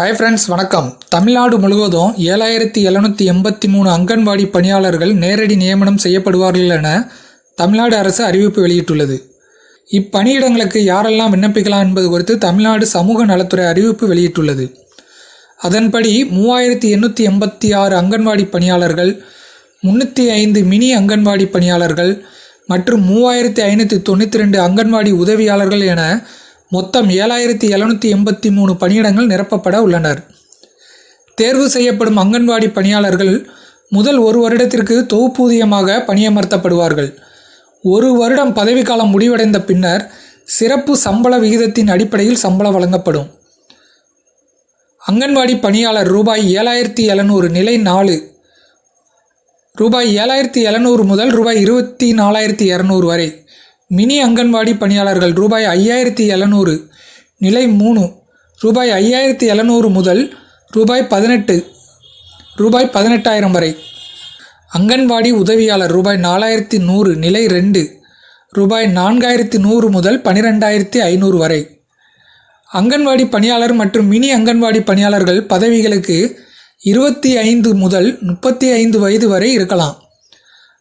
Hi friends வணக்கம். தமிழ்நாடு முழுவதும் ஏழாயிரத்தி எழுநூற்றி எண்பத்தி மூணு அங்கன்வாடி பணியாளர்கள் நேரடி நியமனம் செய்யப்படுவார்கள் என தமிழ்நாடு அரசு அறிவிப்பு வெளியிட்டுள்ளது. இப்பணியிடங்களுக்கு யாரெல்லாம் விண்ணப்பிக்கலாம் என்பது குறித்து தமிழ்நாடு சமூக நலத்துறை அறிவிப்பு வெளியிட்டுள்ளது. அதன்படி மூவாயிரத்தி எண்ணூற்றி எண்பத்தி ஆறு அங்கன்வாடி பணியாளர்கள் முந்நூற்றி ஐந்து மினி அங்கன்வாடி பணியாளர்கள் மற்றும் மூவாயிரத்தி ஐநூற்றி தொண்ணூற்றி ரெண்டு அங்கன்வாடி உதவியாளர்கள் என மொத்தம் ஏழாயிரத்தி எழுநூற்றி எண்பத்தி மூணு பணியிடங்கள் நிரப்பப்பட உள்ளனர். தேர்வு செய்யப்படும் அங்கன்வாடி பணியாளர்கள் முதல் ஒரு வருடத்திற்கு தொகுப்பூதியமாக பணியமர்த்தப்படுவார்கள். ஒரு வருடம் பதவிக்காலம் முடிவடைந்த பின்னர் சிறப்பு சம்பள விகிதத்தின் அடிப்படையில் சம்பளம் வழங்கப்படும். அங்கன்வாடி பணியாளர் ரூபாய் ஏழாயிரத்தி எழுநூறு நிலை நாலு. ரூபாய் ஏழாயிரத்தி எழுநூறு முதல் ரூபாய் இருபத்தி நாலாயிரத்தி இரநூறு வரை. மினி அங்கன்வாடி பணியாளர்கள் ரூபாய் ஐயாயிரத்தி எழுநூறு நிலை மூணு ரூபாய் ஐயாயிரத்தி எழுநூறு முதல் ரூபாய் பதினெட்டு ரூபாய் பதினெட்டாயிரம் வரை. அங்கன்வாடி உதவியாளர் ரூபாய் நாலாயிரத்தி நூறு நிலை ரெண்டு ரூபாய் நான்காயிரத்தி நூறு முதல் பனிரெண்டாயிரத்தி ஐநூறு வரை. அங்கன்வாடி பணியாளர் மற்றும் மினி அங்கன்வாடி பணியாளர்கள் பதவிகளுக்கு இருபத்தி ஐந்து முதல் முப்பத்தி ஐந்து வயது வரை இருக்கலாம்.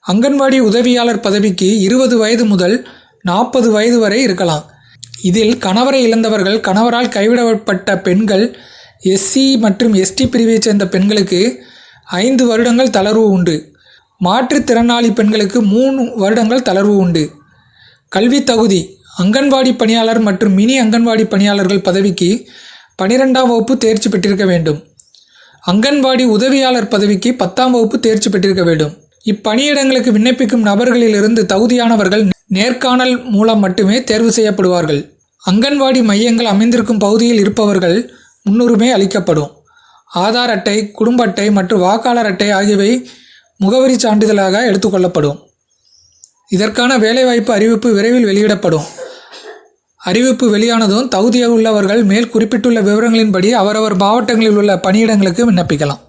அங்கன்வாடி உதவியாளர் பதவிக்கு இருபது வயது முதல் நாற்பது வயது வரை இருக்கலாம். இதில் கணவரை இழந்தவர்கள் கணவரால் கைவிடப்பட்ட பெண்கள் எஸ்சி மற்றும் எஸ்டி பிரிவைச் சேர்ந்த பெண்களுக்கு ஐந்து வருடங்கள் தளர்வு உண்டு. மாற்றுத்திறனாளி பெண்களுக்கு மூணு வருடங்கள் தளர்வு உண்டு. கல்வி தகுதி அங்கன்வாடி பணியாளர் மற்றும் மினி அங்கன்வாடி பணியாளர்கள் பதவிக்கு பனிரெண்டாம் வகுப்பு தேர்ச்சி பெற்றிருக்க வேண்டும். அங்கன்வாடி உதவியாளர் பதவிக்கு பத்தாம் வகுப்பு தேர்ச்சி பெற்றிருக்க வேண்டும். இப்பணியிடங்களுக்கு விண்ணப்பிக்கும் நபர்களிலிருந்து தகுதியானவர்கள் நேர்காணல் மூலம் மட்டுமே தேர்வு செய்யப்படுவார்கள். அங்கன்வாடி மையங்கள் அமைந்திருக்கும் பகுதியில் இருப்பவர்கள் முன்னுரிமை அளிக்கப்படும். ஆதார் அட்டை குடும்ப அட்டை மற்றும் வாக்காளர் அட்டை ஆகியவை முகவரி சான்றிதழாக எடுத்துக்கொள்ளப்படும் இதற்கான வேலைவாய்ப்பு அறிவிப்பு விரைவில் வெளியிடப்படும். அறிவிப்பு வெளியானதும் தகுதியாக உள்ளவர்கள் மேல் குறிப்பிட்டுள்ள விவரங்களின்படி அவரவர் மாவட்டங்களில் உள்ள பணியிடங்களுக்கு விண்ணப்பிக்கலாம்.